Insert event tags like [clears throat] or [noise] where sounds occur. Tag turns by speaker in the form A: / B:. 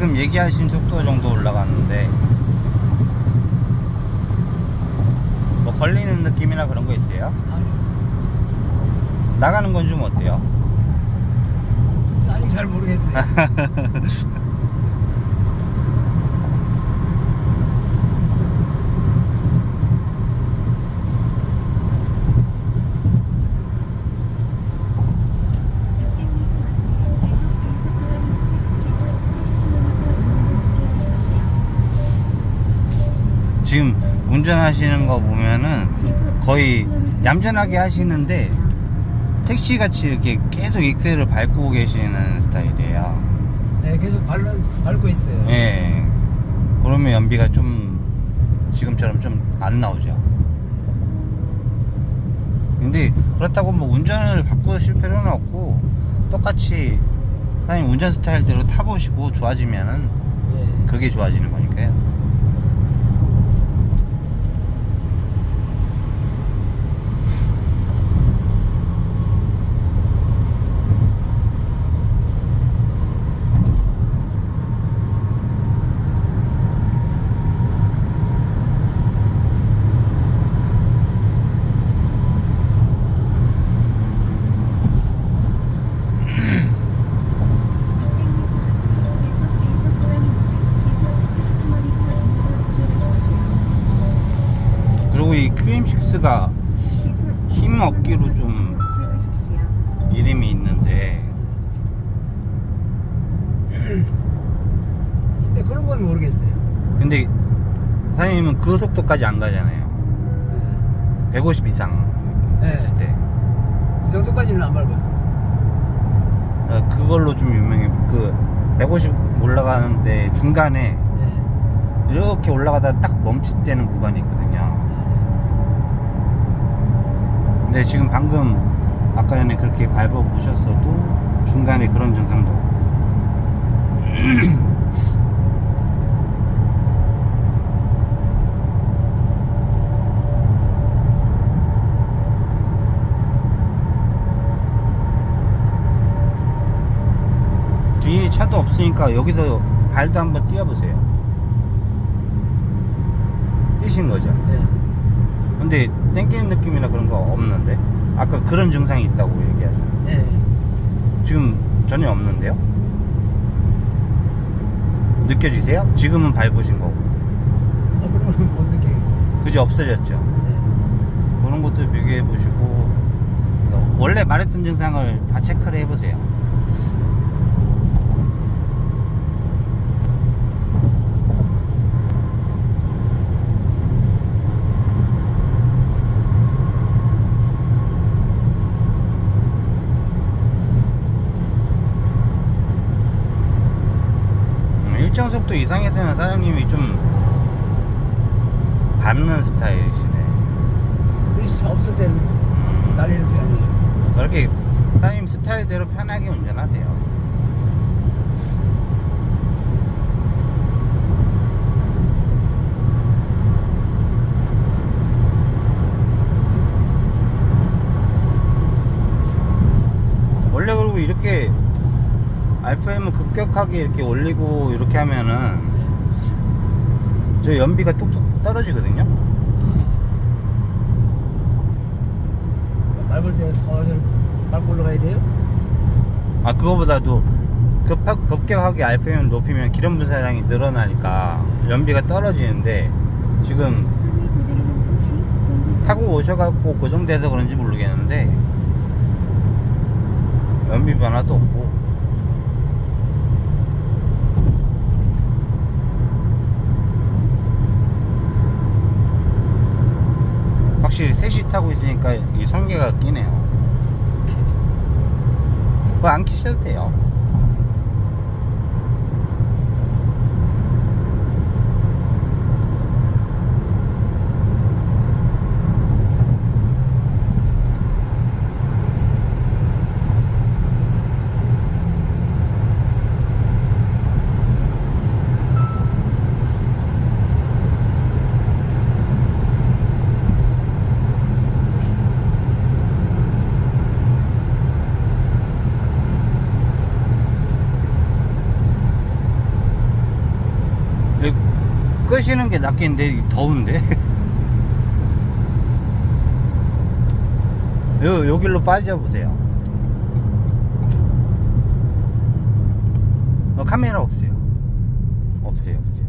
A: 얘기하신 속도 정도 올라가는데 뭐 걸리는 느낌이나 그런 거 있어요?
B: 아니,
A: 나가는 건 좀 어때요?
B: 아직 잘 모르겠어요. [laughs]
A: 지금 운전하시는 거 보면은 거의 얌전하게 하시는데 택시 같이 이렇게 계속 익셀을 밟고 계시는 스타일이에요.
B: 네, 계속 밟, 밟고 있어요.
A: 예. 그러면 연비가 좀 지금처럼 좀 안 나오죠. 근데 그렇다고 뭐 운전을 바꾸실 필요는 없고 똑같이 사장님 운전 스타일대로 타보시고 좋아지면은
B: 네.
A: 그게 좋아지는 거니까요. 그리고 이 QM6가 힘 없기로 좀 이름이 있는데
B: 근데 그런 건 모르겠어요.
A: 근데 사장님은 그 속도까지 안 가잖아요. 150 이상
B: 네.
A: 됐을
B: 때그 정도까지는 안 밟아요.
A: 어, 그걸로 좀 유명해. 그150 올라가는데 중간에
B: 네.
A: 이렇게 올라가다 딱 멈칫대는 구간이 있거든요. 근데 지금 방금 아까 전에 그렇게 밟아 보셨어도 중간에 그런 증상도 없고. [clears throat] 뒤에 차도 없으니까 여기서 발도 한번 띄워보세요. 뛰신 거죠?
B: 네.
A: 근데 땡기는 느낌이나 그런 거 없는데? 아까 그런 증상이 있다고 얘기하셨는데
B: 네.
A: 지금 전혀 없는데요? 느껴지세요? 지금은 밟으신 거고
B: 아, 건못 느끼겠어요.
A: 그게 없어졌죠?
B: 네.
A: 그런 것도 비교해 보시고 원래 말했던 증상을 다 체크를 해보세요 일정 속도 이상에서는 사장님이 좀 밟는 스타일이시네
B: 차 없을 때는
A: 음.
B: 달리는 편이에요.
A: 그렇게 사장님 스타일대로 편하게 운전하세요. 원래 그리고 이렇게 RPM을 급격하게 이렇게 올리고 이렇게 하면은 저 연비가 뚝뚝 떨어지거든요.
B: 밟을 때 서서히 밟고 올라가야 돼요?
A: 아 그거보다도 급, 급격하게 RPM 높이면 기름 분사량이 늘어나니까 연비가 떨어지는데 지금 타고 오셔갖고 고정돼서 그런지 모르겠는데 연비 변화도 없고 확실히 셋이 타고 있으니까 이 성계가 끼네요. 그거 안 키셔도 돼요 끄시는 게 낫겠는데? 더운데? [laughs] 요, 여기로 빠져보세요. 어, 카메라 없어요. 없어요 없어요